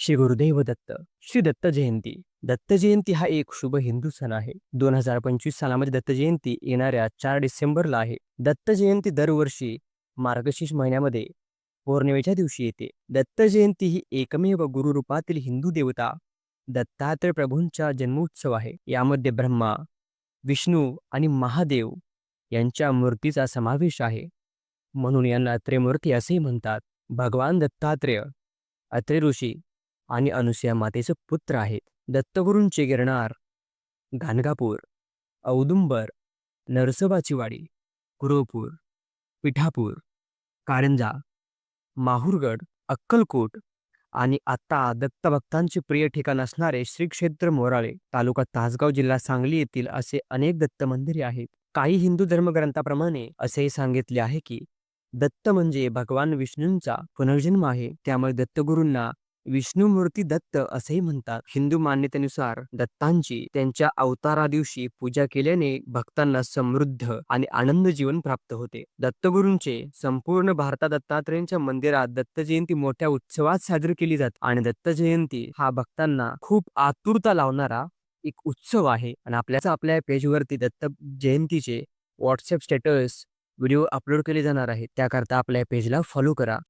श्री गुरुदेव दत्त श्री दत्त जयंती. दत्त जयंती हा एक शुभ हिंदू सण आहे. दोन हजार पंचवीस सालामध्ये दत्त जयंती येणाऱ्या चार डिसेंबरला आहे. दत्त जयंती दरवर्षी मार्गशीर्ष महिन्यामध्ये पौर्णिमेच्या दिवशी येते. दत्त जयंती ही एकमेव गुरुरूपातील हिंदू देवता दत्तात्रय प्रभूंचा जन्मोत्सव आहे. यामध्ये ब्रह्मा विष्णू आणि महादेव यांच्या मूर्तीचा समावेश आहे. म्हणून यांना त्रिमूर्ती असेही म्हणतात. भगवान दत्तात्रेय अत्रे ऋषी आणि अनुसया मातेचे पुत्र आहेत. दत्तगुरूंचे गिरणार गाणगापूर औदुंबर नरसोबाची वाडी कुरोपूर पिठापूर कारंजा माहूरगड अक्कलकोट आणि आता दत्तभक्तांचे प्रिय ठिकाण असणारे श्री क्षेत्र मोराळे तालुका तासगाव जिल्हा सांगली येथील असे अनेक दत्त मंदिरे आहेत. काही हिंदू धर्मग्रंथाप्रमाणे असेही सांगितले आहे की दत्त म्हणजे भगवान विष्णूंचा पुनर्जन्म आहे. त्यामुळे दत्तगुरूंना विष्णुमूर्ती दत्त असेही म्हणतात. हिंदू मान्यतेनुसार दत्तांची त्यांच्या अवतारा दिवशी पूजा केल्याने भक्तांना समृद्ध आणि आनंद जीवन प्राप्त होते. दत्तगुरूंचे संपूर्ण भारतात दत्तात्रेयांच्या मंदिरात दत्त जयंती मोठ्या उत्सवात साजरी केली जाते आणि दत्त जयंती हा भक्तांना खूप आतुरता लावणारा एक उत्सव आहे. आणि आपल्याच आपल्या पेजवरती दत्त जयंतीचे व्हॉट्सअप स्टेटस व्हिडिओ अपलोड केले जाणार आहेत त्याकरता आपल्या पेजला फॉलो करा.